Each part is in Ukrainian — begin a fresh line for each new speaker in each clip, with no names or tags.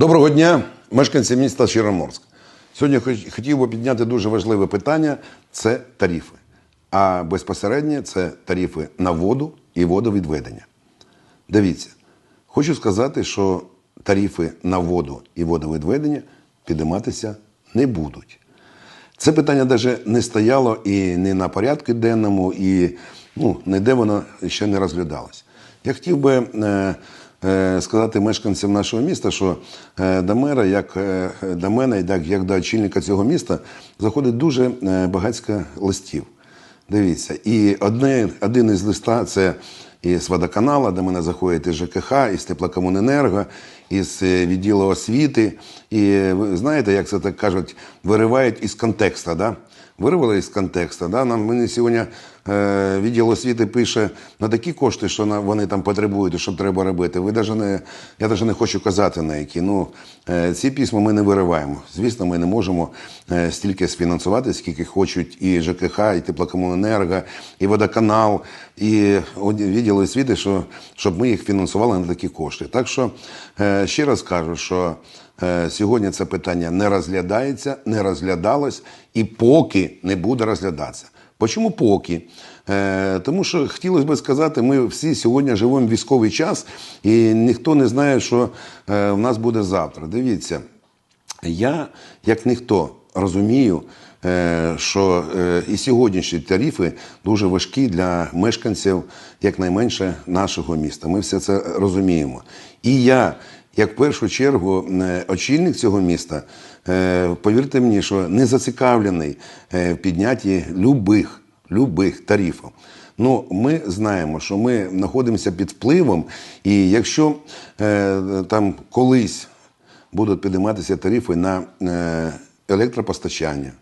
Доброго дня, мешканці міста Чорноморськ. Сьогодні хотів би підняти дуже важливе питання це тарифи. А безпосередньо це тарифи на воду і водовідведення. Дивіться, хочу сказати, що тарифи на воду і водовідведення підійматися не будуть. Це питання навіть не стояло і не на порядку денному, і ну, ніде воно ще не розглядалось. Я хотів би е, сказати мешканцям нашого міста, що е, до мера, як е, до мене, як, до очільника цього міста, заходить дуже багатська листів. Дивіться, і одне, один із листа це із водоканала, де мене заходить і ЖКХ, з теплокомуненерго, із е, відділу освіти. І ви знаєте, як це так кажуть, виривають із контексту. Да? Вирвали із контексту. Да? Нам мені сьогодні е, відділ освіти пише на такі кошти, що на, вони там потребують, що треба робити. Ви даже не, я навіть не хочу казати на які. Ну, е, ці письма ми не вириваємо. Звісно, ми не можемо е, стільки сфінансувати, скільки хочуть і ЖКХ, і теплокомуненерго, і водоканал, і відділ освіти, що, щоб ми їх фінансували на такі кошти. Так що е, ще раз кажу, що е, сьогодні це питання не розглядається, не розглядалось і поки не буде розглядатися. Почому поки? Е, тому що хотілося б сказати, ми всі сьогодні живемо в військовий час, і ніхто не знає, що е, в нас буде завтра. Дивіться, я, як ніхто, розумію, е, що е, і сьогоднішні тарифи дуже важкі для мешканців, якнайменше нашого міста. Ми все це розуміємо. І я, як в першу чергу, е, очільник цього міста, е, повірте мені, що не зацікавлений е, в піднятті любих, любих тарифів. Ну, ми знаємо, що ми знаходимося під впливом, і якщо там колись будуть підійматися тарифи на електропостачання.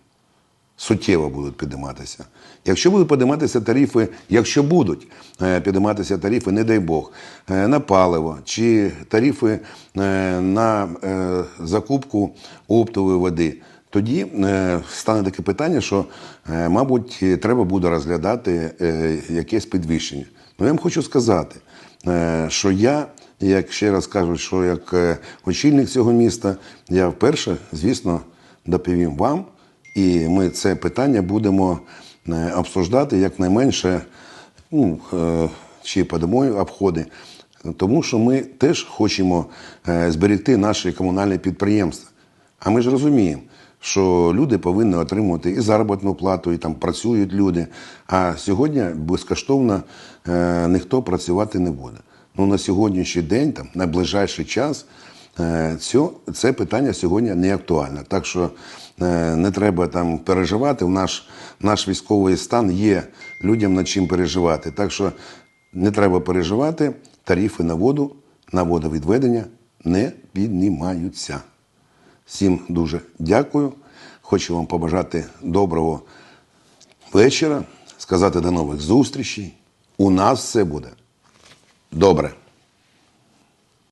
Суттєво будуть підійматися. Якщо будуть підійматися тарифи, якщо будуть е, підійматися тарифи, не дай Бог, е, на паливо чи тарифи е, на закупку оптової води, тоді стане таке питання, що, мабуть, треба буде розглядати якесь підвищення. Ну, я вам хочу сказати, що я як ще раз кажу, що як очільник цього міста, я вперше, звісно, доповім вам, і ми це питання будемо е, обсуждати якнайменше ну, е, чи по обходи. Тому що ми теж хочемо е, зберегти наші комунальні підприємства. А ми ж розуміємо, що люди повинні отримувати і заробітну плату, і там працюють люди. А сьогодні безкоштовно е, ніхто працювати не буде. Ну на сьогоднішній день, там на ближайший час, е, це питання сьогодні не актуальне. Так що е, не треба там переживати. В наш, наш військовий стан є людям над чим переживати. Так що не треба переживати, тарифи на воду, на водовідведення не піднімаються. Всім дуже дякую. Хочу вам побажати доброго вечора, сказати до нових зустрічей. У нас все буде добре.